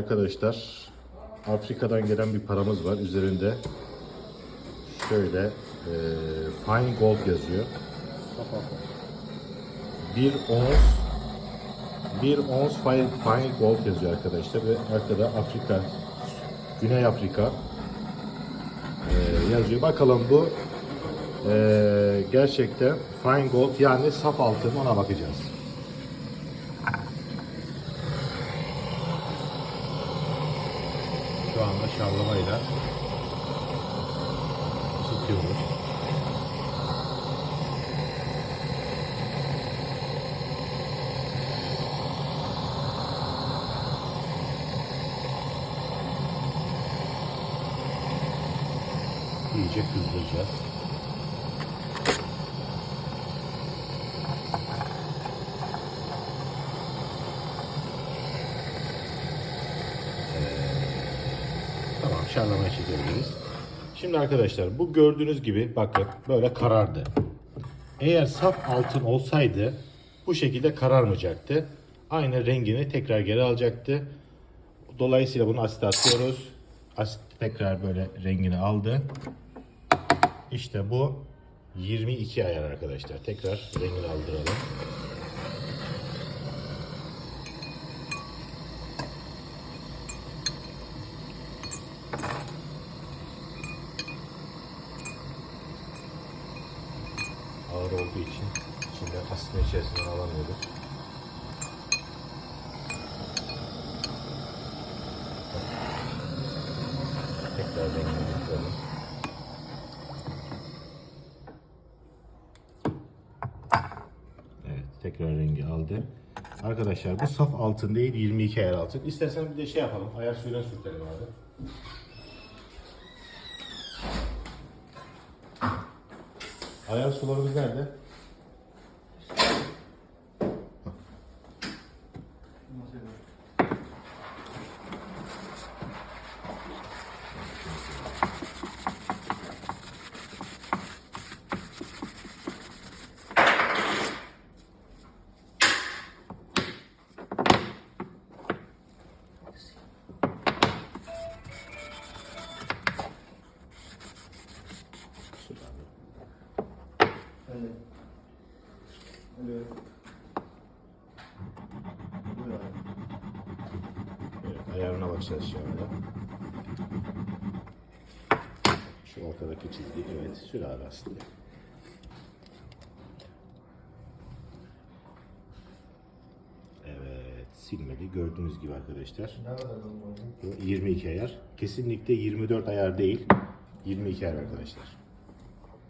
Arkadaşlar Afrika'dan gelen bir paramız var. Üzerinde şöyle e, fine gold yazıyor. Bir ons bir ons fine, fine gold yazıyor arkadaşlar ve arkada Afrika Güney Afrika e, yazıyor. Bakalım bu e, gerçekten fine gold yani saf altın ona bakacağız. Şu anda şavlamayla ısıtıyoruz. İyice kızdıracağız. Tamam şarlamaya çekebiliriz. Şimdi arkadaşlar bu gördüğünüz gibi bakın böyle karardı. Eğer saf altın olsaydı bu şekilde kararmayacaktı. Aynı rengini tekrar geri alacaktı. Dolayısıyla bunu asite atıyoruz. Asit tekrar böyle rengini aldı. İşte bu 22 ayar arkadaşlar. Tekrar rengini aldıralım. Ağır olduğu için içinde aslında içerisinden alamıyoruz. Tekrar rengini getirelim. Evet, tekrar rengi aldı. Arkadaşlar bu saf altın değil 22 ayar altın. İstersen bir de şey yapalım. Ayar suyuna sürtelim abi. Ayar sularımız nerede? Sür abi. Evet. Evet. Buyur abi. Evet, ayarına bakacağız şu anda. Şu ortadaki çizgi, evet, sür abi aslında. Evet, silmedi. Gördüğünüz gibi arkadaşlar. Ne kadar oldu? Bu 22 ayar. Kesinlikle 24 ayar değil. 22 ayar arkadaşlar.